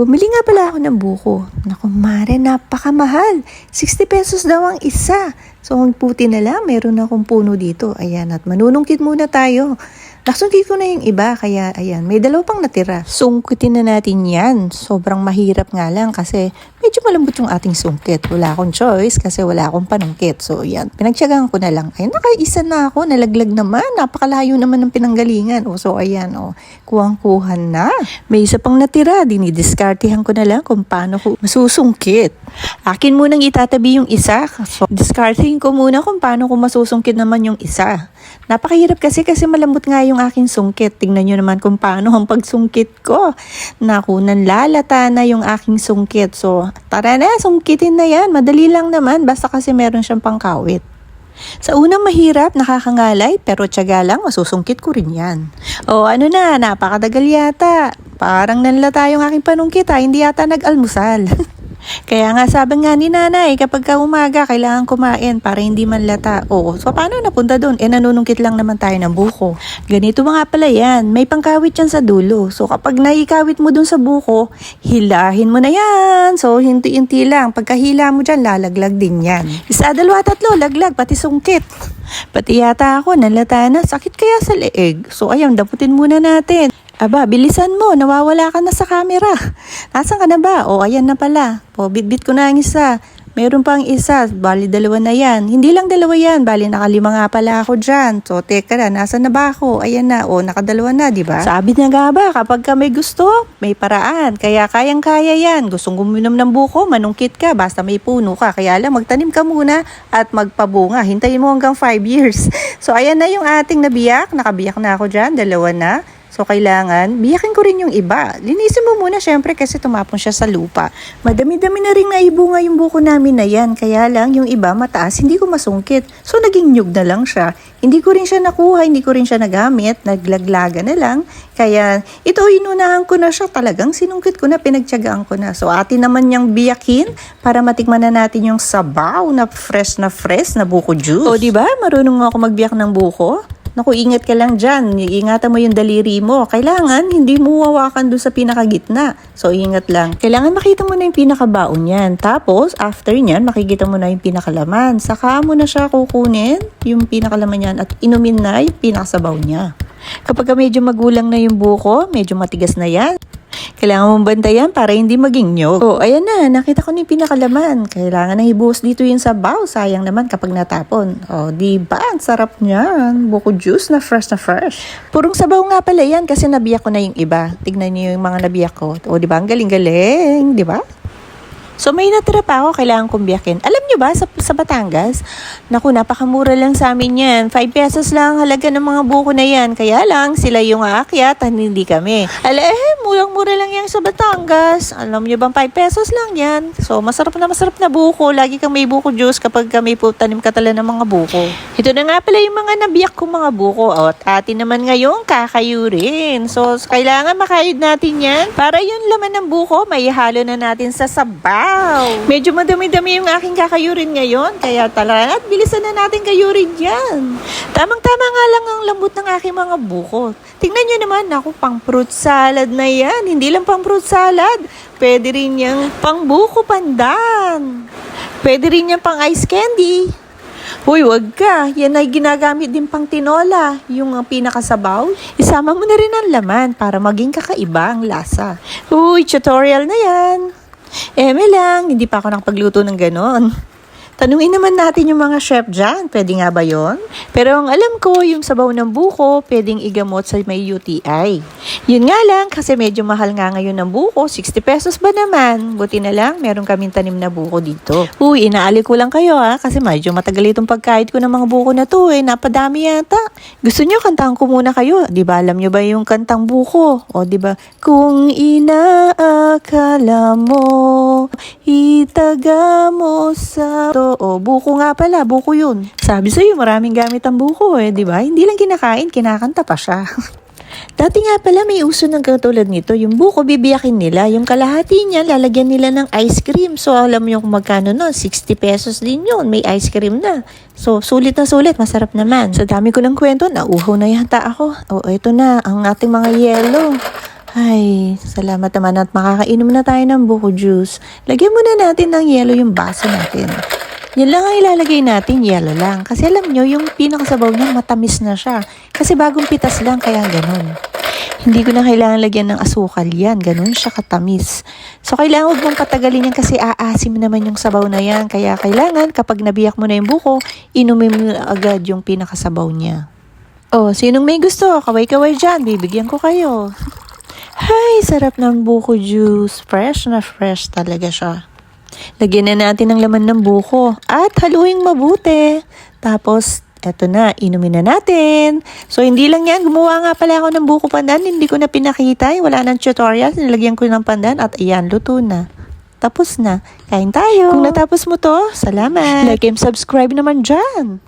Bumili nga pala ako ng buko. Naku, mare, napakamahal. 60 pesos daw ang isa. So, ang puti na lang, meron akong puno dito. Ayan, at manunungkit muna tayo. Naksungkit ko na yung iba, kaya ayan, may dalawa pang natira. Sungkitin na natin yan. Sobrang mahirap nga lang kasi medyo malambot yung ating sungkit. Wala akong choice kasi wala akong panungkit. So, yan, pinagtyagaan ko na lang. Ay, nakaisa na ako, nalaglag naman. Napakalayo naman ng pinanggalingan. O, so, ayan, o, kuhang-kuha na. May isa pang natira, dinidiskartihan ko na lang kung paano ko masusungkit. Akin munang itatabi yung isa. So, discarding ko muna kung paano ko masusungkit naman yung isa. Napakahirap kasi kasi malambot nga yung aking sungkit. Tingnan nyo naman kung paano ang pagsungkit ko. Naku, nanlalata na yung aking sungkit. So, tara na, sungkitin na yan. Madali lang naman, basta kasi meron siyang pangkawit. Sa unang mahirap, nakakangalay, pero tiyaga lang, masusungkit ko rin yan. O ano na, napakadagal yata. Parang nanlata yung aking panungkit ha, hindi yata nag-almusal. Kaya nga sabi nga ni nanay, kapag ka umaga, kailangan kumain para hindi manlata. O, so paano napunta doon? Eh nanunungkit lang naman tayo ng buko. Ganito mga pala yan, may pangkawit yan sa dulo. So kapag naikawit mo doon sa buko, hilahin mo na yan. So hinti-hinti lang, pagkahila mo dyan, lalaglag din yan. Isa, dalawa, tatlo, laglag, pati sungkit. Pati yata ako, nanlata na, sakit kaya sa leeg. So ayun, daputin muna natin. Aba, bilisan mo, nawawala ka na sa camera. Nasaan ka na ba? O, ayan na pala. O, bitbit ko na ang isa. Meron pang isa, bali dalawa na yan. Hindi lang dalawa yan, bali nakalima nga pala ako dyan. So, teka na, nasan na ba ako? Ayan na, o, nakadalawa na, di ba? Sabi na nga ba, kapag ka may gusto, may paraan. Kaya kayang-kaya yan. Gustong guminom ng buko, manungkit ka, basta may puno ka. Kaya lang, magtanim ka muna at magpabunga. Hintayin mo hanggang 5 years. So, ayan na yung ating nabiyak. Nakabiyak na ako dyan, dalawa na. So, kailangan, biyakin ko rin yung iba. Linisin mo muna, syempre, kasi tumapon siya sa lupa. Madami-dami na rin naibunga yung buko namin na yan. Kaya lang, yung iba mataas, hindi ko masungkit. So, naging nyug na lang siya. Hindi ko rin siya nakuha, hindi ko rin siya nagamit. Naglaglaga na lang. Kaya, ito, inunahan ko na siya. Talagang sinungkit ko na, pinagtyagaan ko na. So, atin naman niyang biyakin para matikman na natin yung sabaw na fresh na fresh na buko juice. O, di ba? Marunong ako magbiyak ng buko? Naku, ingat ka lang dyan. Ingatan mo yung daliri mo. Kailangan, hindi mo hawakan doon sa pinakagitna. So, ingat lang. Kailangan makita mo na yung pinakabaon yan. Tapos, after nyan, makikita mo na yung pinakalaman. Saka mo na siya kukunin, yung pinakalaman yan, at inumin na yung pinakasabaw niya. Kapag ka medyo magulang na yung buko, medyo matigas na yan, kailangan mong bantayan para hindi maging nyog. Oh, ayan na, nakita ko na yung pinakalaman. Kailangan na ibuhos dito yung sabaw. Sayang naman kapag natapon. Oh, di ba? Ang sarap niyan. Buko juice na fresh na fresh. Purong sabaw nga pala yan kasi nabiyak ko na yung iba. Tignan niyo yung mga nabiyak ko. Oh, di ba? Ang galing-galing. Di ba? So may natira pa ako, kailangan kong biyakin. Alam ba, sa, sa Batangas, naku, napakamura lang sa amin yan. 5 pesos lang halaga ng mga buko na yan. Kaya lang, sila yung aakyat, at hindi kami. Ala, eh, murang-mura lang yan sa Batangas. Alam nyo bang 5 pesos lang yan? So, masarap na masarap na buko. Lagi kang may buko juice kapag kami po tanim ka tala ng mga buko. Ito na nga pala yung mga nabiyak kong mga buko. O, At atin naman ngayon, kakayurin. So, kailangan makayod natin yan. Para yung laman ng buko, may halo na natin sa sabaw. Medyo madami-dami yung aking kakayurin ngayon. Kaya tala at bilisan na natin kayurin yan. Tamang-tama nga lang ang lambot ng aking mga buko. Tingnan nyo naman, ako pang fruit salad na yan. Hindi lang pang fruit salad. Pwede rin yung pang buko pandan. Pwede rin yung pang ice candy. Uy, wag ka. Yan ay ginagamit din pang tinola, yung pinakasabaw. Isama mo na rin ang laman para maging kakaiba ang lasa. Uy, tutorial na yan. Eme lang, hindi pa ako nakapagluto ng ganon. Tanungin naman natin yung mga chef dyan. Pwede nga ba yon? Pero ang alam ko, yung sabaw ng buko, pwedeng igamot sa may UTI. Yun nga lang, kasi medyo mahal nga ngayon ng buko. 60 pesos ba naman? Buti na lang, meron kaming tanim na buko dito. Uy, inaali ko lang kayo ha, kasi medyo matagal itong pagkait ko ng mga buko na to eh. Napadami yata. Gusto nyo, kantahan ko muna kayo. Di ba, alam nyo ba yung kantang buko? O di ba, kung inaakala mo, itaga mo sa to. O, buko nga pala, buko yun. Sabi sa'yo, maraming gamit ang buko eh, di ba? Hindi lang kinakain, kinakanta pa siya. Dati nga pala may uso ng katulad nito, yung buko bibiyakin nila, yung kalahati niya lalagyan nila ng ice cream. So alam niyo kung magkano nun, 60 pesos din yun, may ice cream na. So sulit na sulit, masarap naman. Sa dami ko ng kwento, nauhaw na yata ako. O ito na, ang ating mga yelo. Ay, salamat naman at makakainom na tayo ng buko juice. Lagyan muna natin ng yelo yung baso natin. Yan lang ang ilalagay natin, yelo lang. Kasi alam nyo, yung pinakasabaw niya matamis na siya. Kasi bagong pitas lang, kaya ganun. Hindi ko na kailangan lagyan ng asukal yan. Ganun siya katamis. So, kailangan huwag mong patagalin yan kasi aasim naman yung sabaw na yan. Kaya kailangan, kapag nabiyak mo na yung buko, inumin mo agad yung pinakasabaw niya. Oh, sinong may gusto? Kaway-kaway dyan. Bibigyan ko kayo. Hay, sarap ng buko juice. Fresh na fresh talaga siya. Lagyan na natin ng laman ng buko at haluing mabuti. Tapos, eto na, inumin na natin. So, hindi lang yan. Gumawa nga pala ako ng buko pandan. Hindi ko na pinakita. Wala nang tutorial. Nilagyan ko ng pandan at ayan, luto na. Tapos na. Kain tayo. Kung natapos mo to, salamat. Like and subscribe naman dyan.